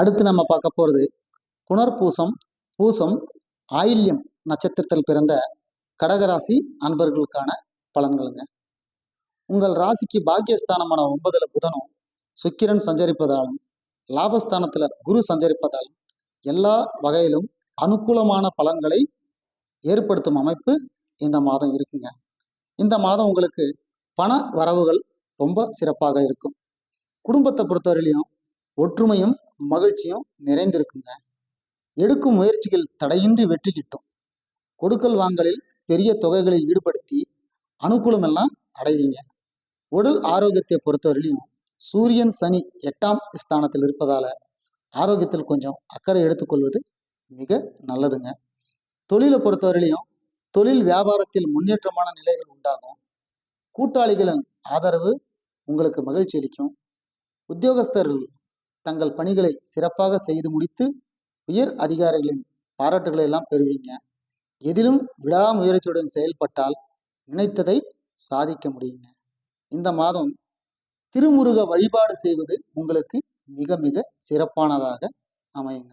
அடுத்து நம்ம பார்க்க போகிறது புனர்பூசம் பூசம் ஆயில்யம் நட்சத்திரத்தில் பிறந்த கடகராசி அன்பர்களுக்கான பலன்களுங்க. உங்கள் ராசிக்கு பாக்கியஸ்தானமான ஒன்பதுல புதனும் சுக்கிரன் சஞ்சரிப்பதாலும் லாபஸ்தானத்தில் குரு சஞ்சரிப்பதாலும் எல்லா வகையிலும் அனுகூலமான பலன்களை ஏற்படுத்தும் அமைப்பு இந்த மாதம் இருக்குங்க. இந்த மாதம் உங்களுக்கு பண வரவுகள் ரொம்ப சிறப்பாக இருக்கும். குடும்பத்தை பொறுத்தவரையிலையும் ஒற்றுமையும் மகிழ்ச்சியும் நிறைந்திருக்குங்க. எடுக்கும் முயற்சிகள் தடையின்றி வெற்றி கிட்டும். கொடுக்கல் வாங்கலில் பெரிய தொகைகளை ஈடுபடுத்தி அனுகூலம் எல்லாம் அடைவீங்க. உடல் ஆரோக்கியத்தை பொறுத்தவரையிலையும் சூரியன் சனி எட்டாம் ஸ்தானத்தில் இருப்பதால ஆரோக்கியத்தில் கொஞ்சம் அக்கறை எடுத்துக்கொள்வது மிக நல்லதுங்க. தொழிலை பொறுத்தவரையிலையும் தொழில் வியாபாரத்தில் முன்னேற்றமான நிலைகள் உண்டாகும். கூட்டாளிகளின் ஆதரவு உங்களுக்கு மகிழ்ச்சி அளிக்கும். உத்தியோகஸ்தர்கள் தங்கள் பணிகளை சிறப்பாக செய்து முடித்து உயர் அதிகாரிகளின் பாராட்டுகளை எல்லாம் பெறுவீங்க. எதிலும் விடாமுயற்சியுடன் செயல்பட்டால் நினைத்ததை சாதிக்க முடியுங்க. இந்த மாதம் திருமுருக வழிபாடு செய்வது உங்களுக்கு மிக மிக சிறப்பானதாக அமையுங்க.